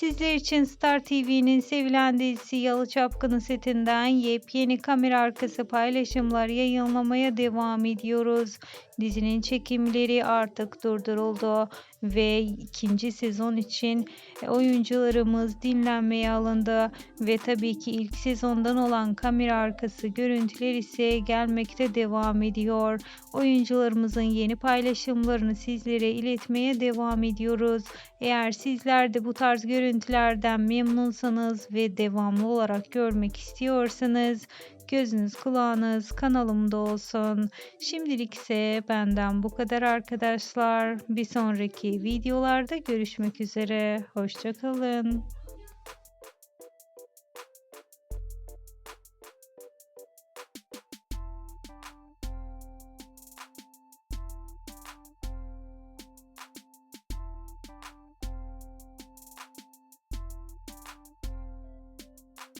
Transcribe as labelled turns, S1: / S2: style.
S1: Sizler için Star TV'nin sevilen dizisi Yalı Çapkını setinden yepyeni kamera arkası paylaşımlar yayınlamaya devam ediyoruz. Dizinin çekimleri artık durduruldu ve ikinci sezon için oyuncularımız dinlenmeye alındı ve tabii ki ilk sezondan olan kamera arkası görüntüler ise gelmekte devam ediyor. Oyuncularımızın yeni paylaşımlarını sizlere iletmeye devam ediyoruz. Eğer sizler de bu tarz görüntülerden memnunsanız ve devamlı olarak görmek istiyorsanız gözünüz kulağınız kanalımda olsun. Şimdilik ise benden bu kadar arkadaşlar. Bir sonraki videolarda görüşmek üzere. Hoşçakalın.